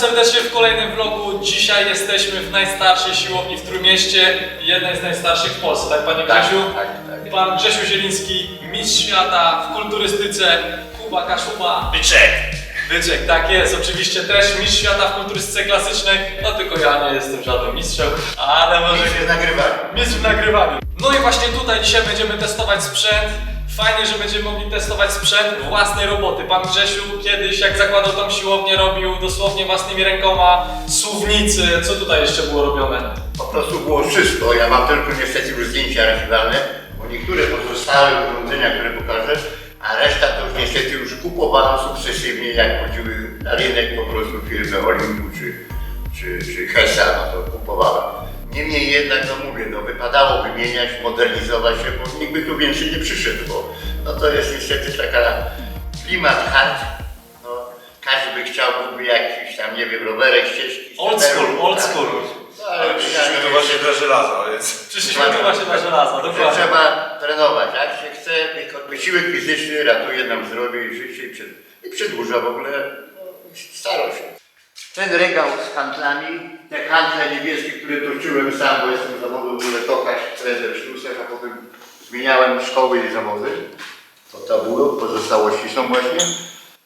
Serdecznie w kolejnym vlogu. Dzisiaj jesteśmy w najstarszej siłowni w Trójmieście, jednej z najstarszych w Polsce, tak panie Tak, Grzesiu? tak, tak. Pan Grzesiu Zieliński, mistrz świata w kulturystyce, Kuba Kaszuba. Byczek. Byczek, tak jest, oczywiście też mistrz świata w kulturystyce klasycznej, no tylko ja nie jestem żadnym mistrzem, ale może nie się nagrywanie. Mistrz w nagrywaniu. No i właśnie tutaj dzisiaj będziemy testować sprzęt. Fajnie, że będziemy mogli testować sprzęt własnej roboty. Pan Grzesiu kiedyś, jak zakładał tą siłownię, robił dosłownie własnymi rękoma suwnicy. Co tutaj jeszcze było robione? Po prostu było wszystko. Ja mam tylko niestety już zdjęcia archiwalne, bo niektóre pozostałe urządzenia, które pokażę, a reszta to już niestety już kupowałem sukcesywnie, jak chodziły na rynek po prostu firmy Olimpu czy, czy, czy Hesa, no to kupowałem. Niemniej jednak, no mówię, wypadało wymieniać, modernizować się, bo nikt by tu więcej nie przyszedł, bo no to jest niestety taka klimat hard, no każdy by chciał, byłby jakiś tam, nie wiem, rowerek, ścieżki. Old school, old tak. school. No, Ale przyszliśmy tu właśnie dla żelaza, więc... Przyszliśmy tu właśnie na żelaza, że dokładnie. trzeba trenować, jak się chce, wysiłek fizyczny ratuje nam zdrowie i życie i, przed, i przedłuża w ogóle no, starość. Ten regał z handlami, te handle niebieskie, które toczyłem sam, bo jestem zawodu w ogóle tokarz, trener, sztucer, a potem zmieniałem szkoły i zawody. To tabulo, pozostałości są właśnie.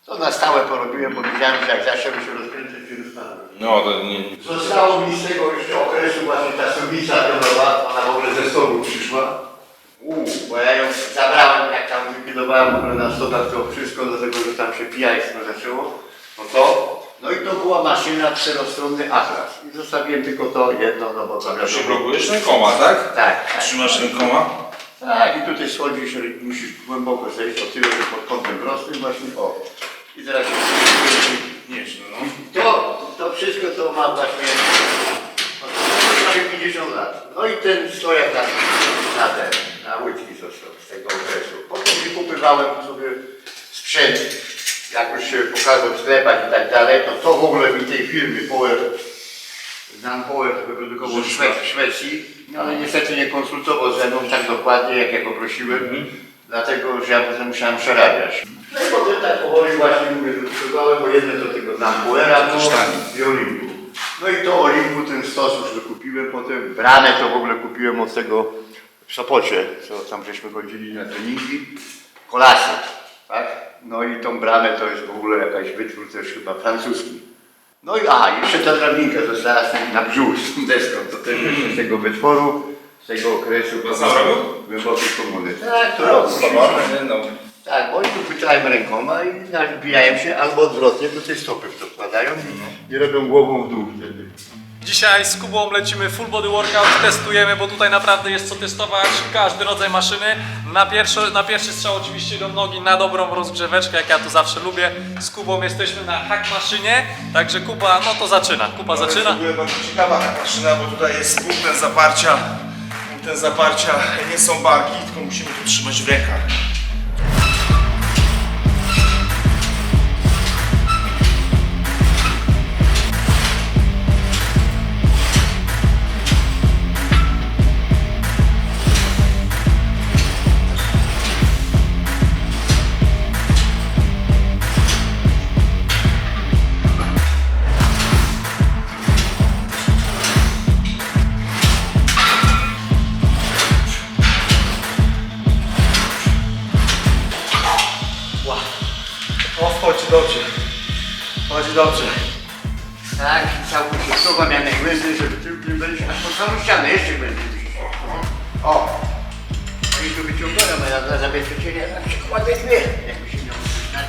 To na stałe porobiłem, bo wiedziałem, że jak by się rozkręcać, się dostanę. No to nie... Zostało mi z tego jeszcze okresu właśnie ta subica pionowa, ona w ogóle ze stołu przyszła. Uuu, bo ja ją zabrałem, jak tam wykilowałem w ogóle na stodach to wszystko, do tego, że tam się pijajstwo zaczęło. No to, no i to była maszyna czterostronny atlas. I zostawiłem tylko to jedno, no bo to się blokujesz rękoma, tak? Tak, tak. Trzymasz rękoma? Tak, i tutaj schodzisz, musisz głęboko zejść o tyle, że pod kątem prostym właśnie, o. I teraz Nieźle, no. To, to wszystko to ma właśnie prawie 50 lat. No i ten stojak na, na ten, na łydki został z tego okresu. Potem wykupywałem sobie sprzęt, jak już się pokazał w sklepach i tak dalej, to to w ogóle mi tej firmy Power, znam Power, wyprodukował w Szwe- w Szwecji, no ale niestety nie konsultował ze mną tak dokładnie, jak ja poprosiłem, dlatego że ja potem musiałem przerabiać. No i potem tak powoli właśnie mówię, wyprzedzałem, bo jedne do tego znam Powera było i Olimpu. No i to Olimpu, ten stos już wykupiłem, potem. Bramę to w ogóle kupiłem od tego w Sopocie, co tam żeśmy chodzili na treningi, kolasy, tak? No i tą bramę to jest w ogóle jakaś wytwór też chyba francuski. No i aha, jeszcze ta drabinka została na brzuch z tą deską, to też jeszcze z tego wytworu, z tego okresu głębokiej komuny. Tak, to robił. no. Tak, bo oni tu chwytają rękoma i nabijają się albo odwrotnie, to tej stopy w to wkładają i, i robią głową w dół wtedy. Dzisiaj z Kubą lecimy full body workout, testujemy, bo tutaj naprawdę jest co testować, każdy rodzaj maszyny. Na pierwszy, na pierwszy strzał oczywiście idą nogi na dobrą rozgrzeweczkę, jak ja to zawsze lubię. Z Kubą jesteśmy na hack maszynie, także Kuba, no to zaczyna. Kuba To zaczyna. jest w ogóle bardzo ciekawa ta maszyna, bo tutaj jest punktem zaparcia. Punktem zaparcia nie są barki, tylko musimy to trzymać w rękach. O, chodzi dobrze. Chodzi dobrze. Tak, całkiem się słowa miał najgłębiej, żeby tylko nie będzie aż pod samą ścianę, jeszcze będzie. O! Oni tu wyciągają, a ja dla zabezpieczenia na przykład dwie, jakby się miał przyznać.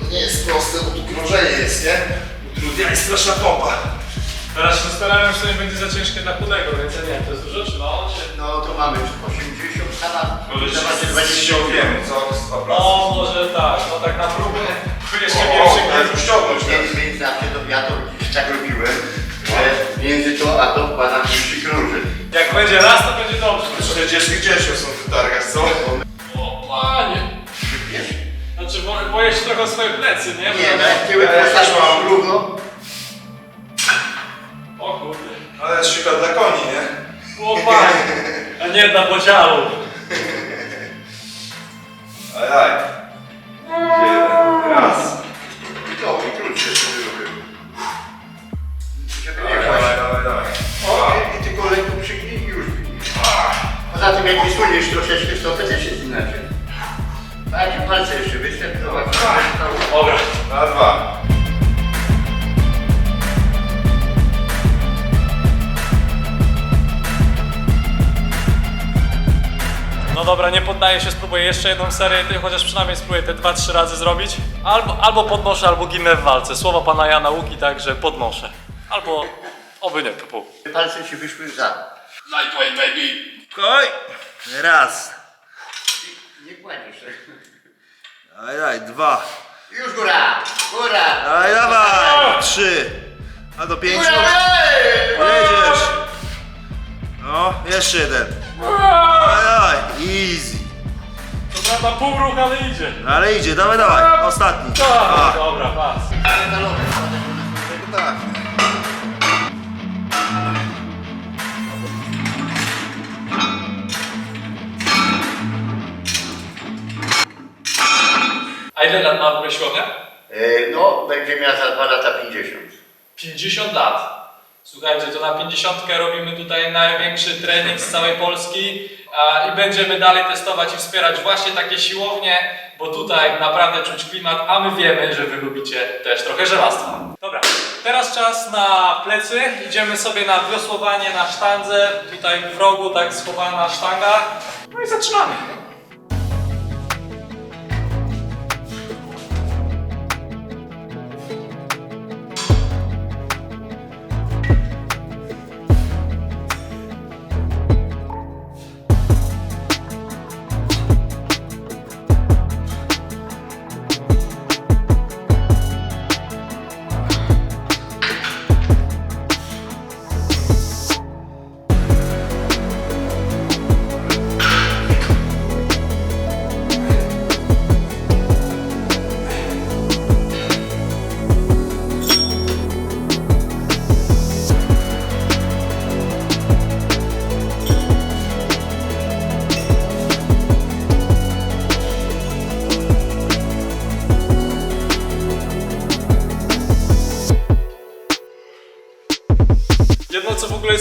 To nie jest proste, bo tu krążenie jest, nie? Utrudnia i straszna pompa. Teraz się starałem, że to nie będzie za ciężkie dla chudego, więc ja nie wiem, to jest dużo czy mało? Czy... No to mamy 80 sama, Może się 20 wiemy, co? Z dwa No pracy. może tak, no tak na próbę. Jeszcze o, jak już ściągnąć? Więc, więc zawsze to, ja to gdzieś tak robiłem, że między to a to wkładam jeszcze krążek. Jak będzie raz, to będzie dobrze. 40 ciężko są w targach, co? O panie! Wiesz? Znaczy bo- boję się trochę o swoje plecy, nie? Nie, no jak tyłek Ja też mam. równo, Ale przykład dla koni, nie? O panie! A nie dla podziału. No dobra, nie poddaję się, spróbuję jeszcze jedną serię, ty chociaż przynajmniej spróbuję te 2-3 razy zrobić. Albo, albo podnoszę, albo ginę w walce. Słowa pana Jana Łuki, także podnoszę. Albo oby nie, po pół. Palce ci wyszły za. Lightweight baby! Koj. Raz. Nie kładziesz tak. Daj, daj, dwa. Już góra! Góra! Daj, dawaj. Trzy. A do pięciu. Góra! Jedziesz. No, jeszcze jeden. Easy. To prawda pół ruch, ale idzie. Ale idzie, dawaj, dawaj. Ostatni. Tak, A. dobra, pas. Tak. A ile lat ma w ogóle siłownia? E, No, będzie miała za 2 lata 50. 50 lat. Słuchajcie, to na 50 robimy tutaj największy trening z całej Polski i będziemy dalej testować i wspierać właśnie takie siłownie, bo tutaj naprawdę czuć klimat, a my wiemy, że wy lubicie też trochę żelastwa. Dobra, teraz czas na plecy. Idziemy sobie na wiosłowanie na sztandze. Tutaj w rogu tak schowana sztanga. No i zaczynamy.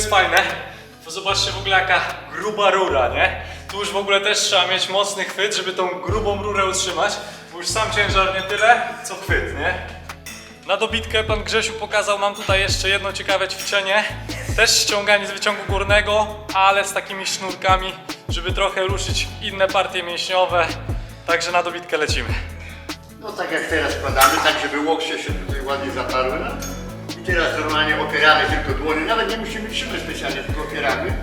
Jest fajne, to zobaczcie w ogóle jaka gruba rura, nie? Tu już w ogóle też trzeba mieć mocny chwyt, żeby tą grubą rurę utrzymać, bo już sam ciężar nie tyle, co chwyt, nie? Na dobitkę pan Grzesiu pokazał nam tutaj jeszcze jedno ciekawe ćwiczenie. Też ściąganie z wyciągu górnego, ale z takimi sznurkami, żeby trochę ruszyć inne partie mięśniowe. Także na dobitkę lecimy. No tak jak teraz składamy, tak żeby łokcie się tutaj ładnie zaparły. No. Teraz normalnie opieramy tylko dłonie, nawet nie musimy trzymać specjalnie, tylko opieramy.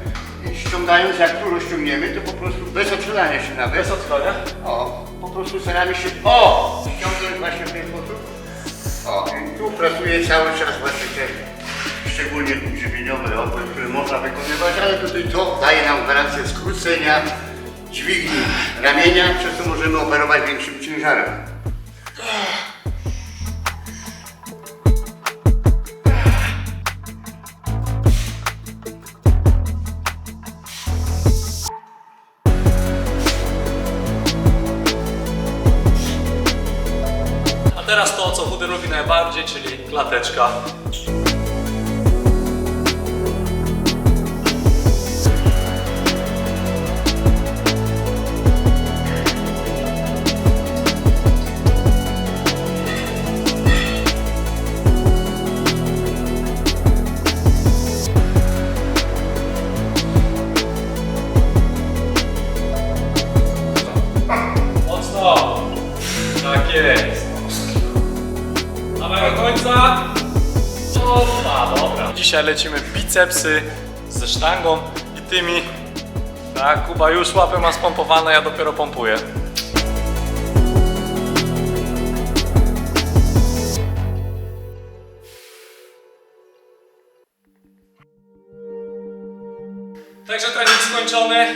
I ściągając, jak tu rozciągniemy, to po prostu bez odchylania się nawet. Bez odchylania? O, po prostu staramy się, o, ściągnąć właśnie w ten sposób. O, i tu pracuje cały czas właśnie te szczególnie żywieniowe opór, które można wykonywać, ale tutaj to daje nam gwarancję skrócenia dźwigni ramienia, przez co możemy operować większym ciężarem. Teraz to, co Chudy lubi najbardziej, czyli klateczka. Dzisiaj lecimy bicepsy ze sztangą i tymi. Tak, Kuba już łapy ma spompowane, ja dopiero pompuję. Także trening skończony.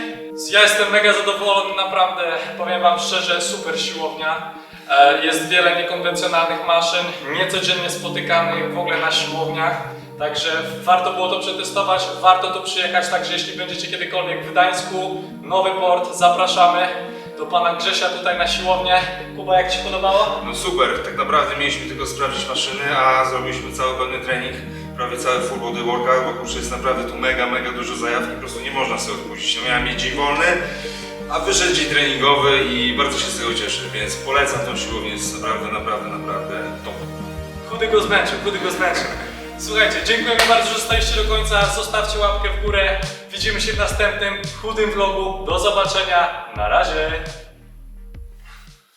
Ja jestem mega zadowolony, naprawdę. Powiem Wam szczerze, super siłownia. E, Jest wiele niekonwencjonalnych maszyn, niecodziennie spotykanych w ogóle na siłowniach. Także warto było to przetestować, warto tu przyjechać. Także jeśli będziecie kiedykolwiek w Gdańsku, Nowy Port, zapraszamy do pana Grzesia tutaj na siłownię. Kuba, jak ci podobało? No super, tak naprawdę mieliśmy tylko sprawdzić maszyny, a zrobiliśmy cały pełny trening, prawie cały full body workout, bo kurczę jest naprawdę tu mega, mega dużo zajawki, po prostu nie można sobie odpuścić. No miałem mieć dzień wolny, a wyszedł dzień treningowy i bardzo się z tego cieszę, więc polecam tą siłownię, jest naprawdę, naprawdę, naprawdę top. Chudy go zmęczył, chudy go zmęczył. Słuchajcie, dziękujemy bardzo, że zostaliście do końca. Zostawcie łapkę w górę. Widzimy się w następnym chudym vlogu. Do zobaczenia. Na razie.